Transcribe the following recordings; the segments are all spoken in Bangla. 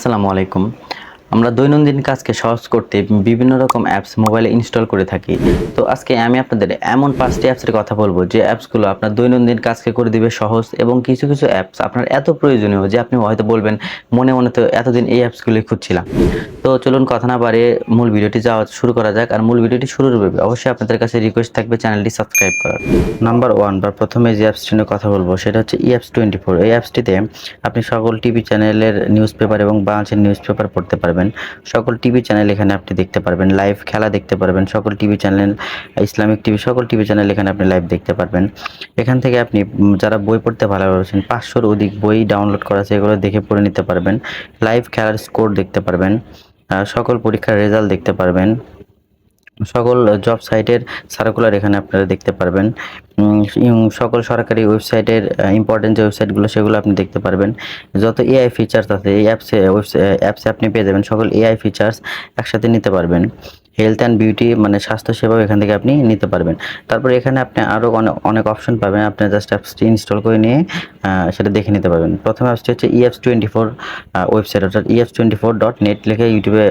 আসসালামু আলাইকুম। আমরা দৈনন্দিন কাজকে সহজ করতে বিভিন্ন রকম অ্যাপস মোবাইলে ইনস্টল করে থাকি। তো আজকে আমি আপনাদের এমন পাঁচটি অ্যাপসের কথা বলব, যে অ্যাপসগুলো আপনার দৈনন্দিন কাজকে করে দিবে সহজ এবং কিছু কিছু অ্যাপস আপনার এত প্রয়োজনীয় যে আপনি হয়তো বলবেন, মনে মনে তো এতদিন এই অ্যাপসগুলি খুঁজছিলাম। তো চলুন কথা না বাড়িয়ে মূল ভিডিওটি যাওয়া শুরু করা যাক। আর মূল ভিডিওটি শুরুর পূর্বে অবশ্যই আপনাদের কাছে রিকোয়েস্ট থাকবে চ্যানেলটি সাবস্ক্রাইব করার। নাম্বার ওয়ান বা প্রথমে যে অ্যাপসটি নিয়ে কথা বলব, সেটা হচ্ছে ই অ্যাপস টোয়েন্টি ফোর এই অ্যাপসটিতে আপনি সকল টিভি চ্যানেলের নিউজ পেপার এবং বাংলাদেশের নিউজ পেপার পড়তে পারবেন। সকল টিভি চ্যানেল এখানে আপনি দেখতে পারবেন। লাইভ খেলা দেখতে পারবেন। সকল টিভি চ্যানেল, ইসলামিক টিভি, সকল টিভি চ্যানেল এখানে আপনি লাইভ দেখতে পারবেন। এখান থেকে আপনি যারা বই পড়তে ভালোবাসেন, পাঁচশোর অধিক বই ডাউনলোড করা আছে, এগুলো দেখে পড়ে নিতে পারবেন। লাইভ খেলার স্কোর দেখতে পারবেন। সকল পরীক্ষার রেজাল্ট দেখতে পারবেন। সকল জব সাইটের সার্কুলার এখানে আপনারা দেখতে পারবেন। সকল সরকারি ওয়েবসাইটের ইম্পর্টেন্ট যে ওয়েবসাইটগুলো সেগুলো আপনি দেখতে পারবেন। যত এআই ফিচার্স আছে, এই অ্যাপসে অ্যাপসে আপনি পেয়ে যাবেন সকল এআই ফিচার্স একসাথে নিতে পারবেন। হেলথ অ্যান্ড বিউটি মানে স্বাস্থ্য সেবাও এখান থেকে আপনি নিতে পারবেন। তারপর এখানে আপনি আরও অনেক অনেক অপশন পাবেন। আপনি জাস্ট অ্যাপসটি ইনস্টল করে নিয়ে সেটা দেখে নিতে পারবেন। প্রথম অ্যাপসটি হচ্ছে ইএফস টোয়েন্টি ফোর ওয়েবসাইট অর্থাৎ EFS twenty four dot net লিখে ইউটিউবে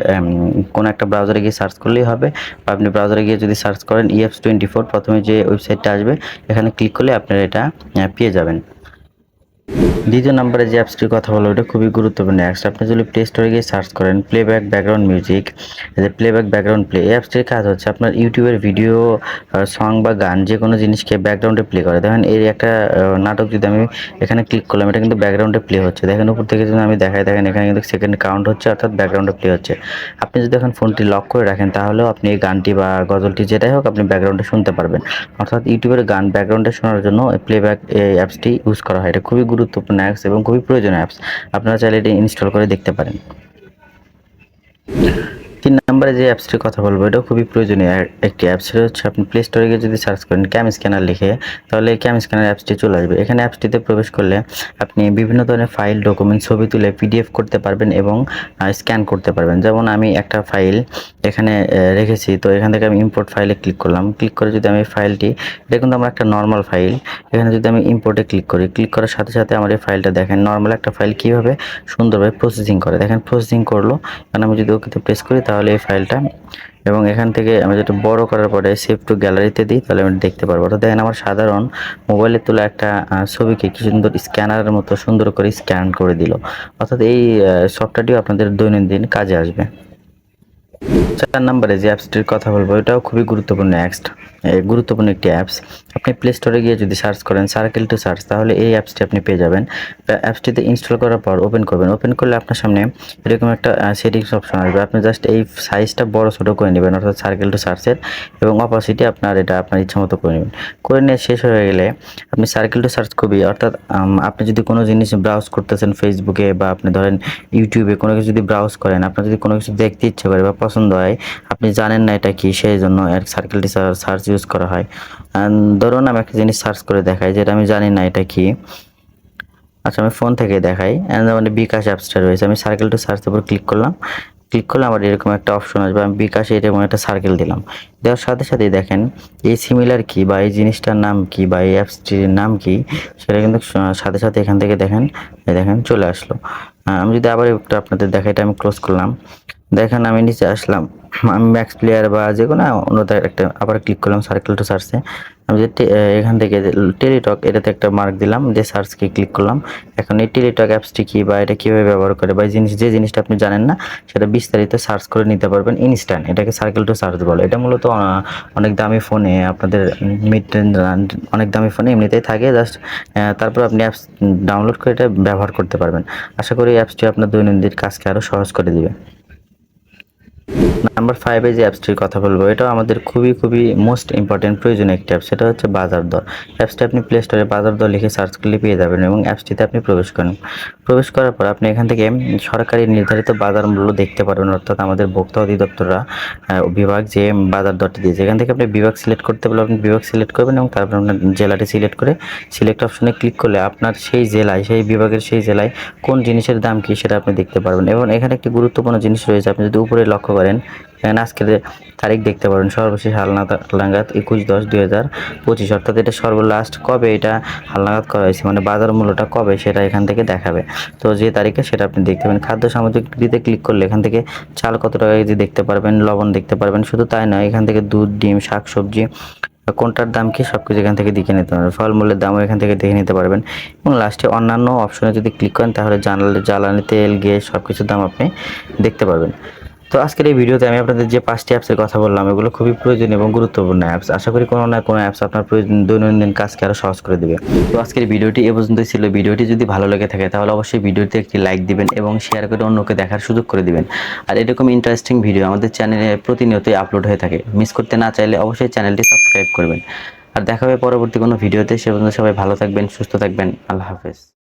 কোনো একটা ব্রাউজারে গিয়ে সার্চ করলেই হবে। বা আপনি ব্রাউজারে গিয়ে যদি সার্চ করেন ইএফস টোয়েন্টি ফোর প্রথমে যে ওয়েবসাইটটা আসবে, এখানে ক্লিক করলে আপনারা এটা পেয়ে যাবেন। দ্বিতীয় নম্বরে যে অ্যাপসটির কথা বলব, এটা খুবই গুরুত্বপূর্ণ অ্যাপস আপনি যদি প্লে স্টোরে গিয়ে সার্চ করেন playback background music playback background play এই অ্যাপসটির কাজ হচ্ছে আপনার ইউটিউবের ভিডিও সং বা গান যে কোনো জিনিসকে ব্যাকগ্রাউন্ডে প্লে করে। দেখেন এই একটা নাটক যদি আমি এখানে ক্লিক করলাম, এটা কিন্তু ব্যাকগ্রাউন্ডে প্লে হচ্ছে। দেখেন উপর থেকে যদি আমি দেখাই, দেখেন এখানে কিন্তু সেকেন্ড কাউন্ট হচ্ছে, অর্থাৎ ব্যাকগ্রাউন্ডে প্লে হচ্ছে। আপনি যদি এখন ফোনটি লক করে রাখেন, তাহলেও আপনি এই গানটি বা গজলটি যেটাই হোক, আপনি ব্যাকগ্রাউন্ডে শুনতে পারবেন। অর্থাৎ ইউটিউবের গান ব্যাকগ্রাউন্ডে শোনার জন্য প্লেব্যাক এই অ্যাপসটি ইউজ করা হয়। এটা খুবই গুরুত্বপূর্ণ অ্যাপস এবং খুবই প্রয়োজনীয় অ্যাপস আপনারা চাইলে এটি ইনস্টল করে দেখতে পারেন। তিন নম্বরে যে অ্যাপসটির কথা বলব, এটাও খুবই প্রয়োজনীয় একটি অ্যাপস সেটা হচ্ছে আপনি প্লে স্টোরে গিয়ে যদি সার্চ করেন ক্যাম স্ক্যানার লিখে, তাহলে ক্যাম স্ক্যানার অ্যাপসটি চলে আসবে। এখানে অ্যাপসটিতে প্রবেশ করলে আপনি বিভিন্ন ধরনের ফাইল ডকুমেন্ট ছবি তুলে পিডিএফ করতে পারবেন এবং স্ক্যান করতে পারবেন। যেমন আমি একটা ফাইল এখানে রেখেছি। তো এখান থেকে আমি ইম্পোর্ট ফাইলে ক্লিক করলাম। ক্লিক করে যদি আমি ফাইলটি এটা কিন্তু আমার একটা নর্মাল ফাইল এখানে যদি আমি ইম্পোর্টে ক্লিক করি ক্লিক করার সাথে সাথে আমার এই ফাইলটা দেখেন নর্মাল একটা ফাইল কীভাবে সুন্দরভাবে প্রসেসিং করে। দেখেন প্রসেসিং করল। কারণ আমি যদি ওকেতে প্রেস করি, তাহলে এই ফাইলটা এবং এখান থেকে আমি যেটা বড় করার পরে সেভ টু গ্যালারিতে দিই, তাহলে আমি দেখতে পারব। অর্থাৎ দেখেন, আমার সাধারণ মোবাইলে তোলা একটা ছবিকে কি সুন্দর স্ক্যানারের মতো সুন্দর করে স্ক্যান করে দিল। অর্থাৎ এই সফটওয়্যারটিও আপনাদের দৈনন্দিন কাজে আসবে। চার নম্বরে যে অ্যাপসটির কথা বলব, এটাও খুবই গুরুত্বপূর্ণ অ্যাপস গুরুত্বপূর্ণ একটি অ্যাপস আপনি প্লে স্টোরে গিয়ে যদি সার্চ করেন সার্কেল টু সার্চ তাহলে এই অ্যাপসটি আপনি পেয়ে যাবেন। অ্যাপসটিতে ইনস্টল করার পর ওপেন করবেন। ওপেন করলে আপনার সামনে এরকম একটা সেটিংস অপশন আসবে। আপনি জাস্ট এই সাইজটা বড় ছোটো করে নেবেন, অর্থাৎ সার্কেল টু সার্চের এবং অপাসিটি আপনার এটা আপনার ইচ্ছা মতো করে নেবেন। করে নিয়ে শেষ হয়ে গেলে আপনি সার্কেল টু সার্চ খুবই, অর্থাৎ আপনি যদি কোনো জিনিস ব্রাউজ করতেছেন ফেসবুকে বা আপনি ধরেন ইউটিউবে কোনো কিছু যদি ব্রাউজ করেন, আপনার যদি কোনো কিছু দেখতে ইচ্ছে করে বা পছন্দ হয়। আপনি জানেন না এটা কি সেই জন্য এর সার্কেলটি সার্চ ইউজ করা হয়। ধরুন আমি একটা জিনিস সার্চ করে দেখাই, যেটা আমি জানি না এটা কি। আচ্ছা আমি ফোন থেকে দেখাই। মানে বিকাশ অ্যাপসটা রয়েছে, আমি সার্কেল টু সার্চ উপর ক্লিক করলাম। ক্লিক করলে আমার এরকম একটা অপশন আসবে। আমি বিকাশে এরকম একটা সার্কেল দিলাম। দেওয়ার সাথে সাথে দেখেন, এই সিমিলার কি বা এই জিনিসটার নাম কি বা এই অ্যাপসটির নাম কি, সেটা কিন্তু সাথে সাথে এখান থেকে দেখেন দেখেন চলে আসলো। আমি যদি আবার একটু আপনাদের দেখাই, এটা আমি ক্লোজ করলাম। দেখেন আমি নিচে আসলাম। আমি ম্যাক্স প্লেয়ার বা যে কোনো অন্য একটা আবার ক্লিক করলাম সার্কেল টু সার্চে আমি যে এখান থেকে টেলিটক, এটাতে একটা মার্ক দিলাম, যে সার্চকে ক্লিক করলাম। এখন এই টেলিটক অ্যাপসটি কী বা এটা কীভাবে ব্যবহার করে বা জিনিস যে জিনিসটা আপনি জানেন না, সেটা বিস্তারিত সার্চ করে নিতে পারবেন ইনস্ট্যান্ট এটাকে সার্কেল টু সার্চ বলে। এটা মূলত অনেক দামি ফোনে আপনাদের মিড অনেক দামি ফোনে এমনিতেই থাকে। জাস্ট তারপর আপনি অ্যাপস ডাউনলোড করে এটা ব্যবহার করতে পারবেন। আশা করি অ্যাপসটি আপনার দৈনন্দিন কাজকে আরও সহজ করে দিবে। নাম্বার ফাইভে যে অ্যাপসটির কথা বলব, এটাও আমাদের খুবই খুবই মোস্ট ইম্পর্টেন্ট প্রয়োজনীয় একটি অ্যাপ সেটা হচ্ছে বাজার দর অ্যাপসটি আপনি প্লে স্টোরে বাজার দর লিখে সার্চ করলে পেয়ে যাবেন এবং অ্যাপসটিতে আপনি প্রবেশ করেন। প্রবেশ করার পর আপনি এখান থেকে সরকারি নির্ধারিত বাজার মূল্য দেখতে পারবেন, অর্থাৎ আমাদের ভোক্তা অধিদপ্তররা বিভাগ যে বাজার দরটি দিয়েছে। এখান থেকে আপনি বিভাগ সিলেক্ট করতে পারলে আপনি বিভাগ সিলেক্ট করবেন এবং তারপর আপনার জেলাটি সিলেক্ট করে সিলেক্ট অপশনে ক্লিক করলে আপনার সেই জেলায়, সেই বিভাগের সেই জেলায় কোন জিনিসের দাম কী সেটা আপনি দেখতে পারবেন। এবং এখানে একটি গুরুত্বপূর্ণ জিনিস রয়েছে, আপনি যদি উপরে লক্ষ্য করেন এখানে আজকের তারিখ দেখতে পারেন সর্বশেষ হালনাগাদ একুশ দশ দুই হাজার পঁচিশ, অর্থাৎ এটা সর্বলাস্ট কবে এটা হালনাগাদ করা হয়েছে মানে বাজার মূল্যটা কবে সেটা এখান থেকে দেখাবে। তো যে তারিখে সেটা আপনি দেখতে পাবেন। খাদ্য সামগ্রীতে ক্লিক করলে এখান থেকে চাল কত টাকা কেজি দেখতে পারবেন, লবণ দেখতে পারবেন, শুধু তাই নয়, এখান থেকে দুধ, ডিম, শাক, সবজি, কোনটার দাম কি সব কিছু এখান থেকে দেখে নিতে পারবেন। ফলমূলের দামও এখান থেকে দেখে নিতে পারবেন। এবং লাস্টে অন্যান্য অপশনে যদি ক্লিক করেন, তাহলে জানালে, জ্বালানি, তেল, গ্যাস সব কিছুর দাম আপনি দেখতে পারবেন। তো আজকের এই ভিডিওতে আমি আপনাদের যে পাঁচটি অ্যাপসের কথা বললাম, এগুলো খুবই প্রয়োজনীয় এবং গুরুত্বপূর্ণ অ্যাপস আশা করি কোনো না কোনো অ্যাপস আপনার প্রয়োজন দৈনন্দিন কাজকে আরও সহজ করে দেবে। তো আজকের ভিডিওটি এ পর্যন্তই ছিল। ভিডিওটি যদি ভালো লেগে থাকে, তাহলে অবশ্যই ভিডিওতে একটি লাইক দিবেন এবং শেয়ার করে অন্যকে দেখার সুযোগ করে দিবেন। আর এরকম ইন্টারেস্টিং ভিডিও আমাদের চ্যানেলে প্রতিনিয়তই আপলোড হয়ে থাকে। মিস করতে না চাইলে অবশ্যই চ্যানেলটি সাবস্ক্রাইব করবেন। আর দেখা হবে পরবর্তী কোনো ভিডিওতে সে পর্যন্ত সবাই ভালো থাকবেন, সুস্থ থাকবেন। আল্লাহ হাফেজ।